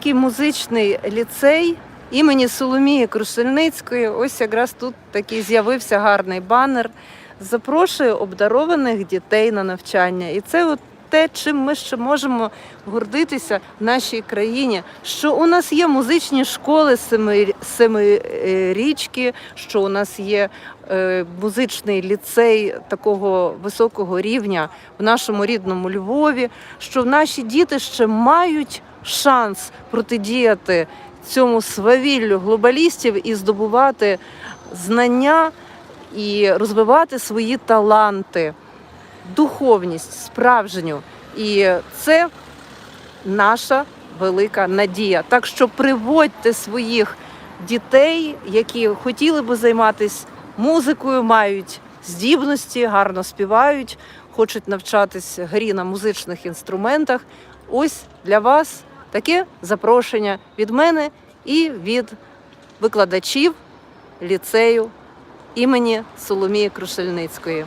Крушельницький музичний ліцей імені Соломії Крушельницької. Ось якраз тут такий з'явився гарний банер. Запрошує обдарованих дітей на навчання. І це от те, чим ми ще можемо гордитися в нашій країні, що у нас є музичні школи семи, семирічки, що у нас є е, музичний ліцей такого високого рівня в нашому рідному Львові, що наші діти ще мають шанс протидіяти цьому свавіллю глобалістів і здобувати знання і розвивати свої таланти, духовність справжню. І це наша велика надія. Так що приводьте своїх дітей, які хотіли би займатися музикою, мають здібності, гарно співають, хочуть навчатись грі на музичних інструментах. Ось для вас таке запрошення від мене і від викладачів ліцею імені Соломії Крушельницької.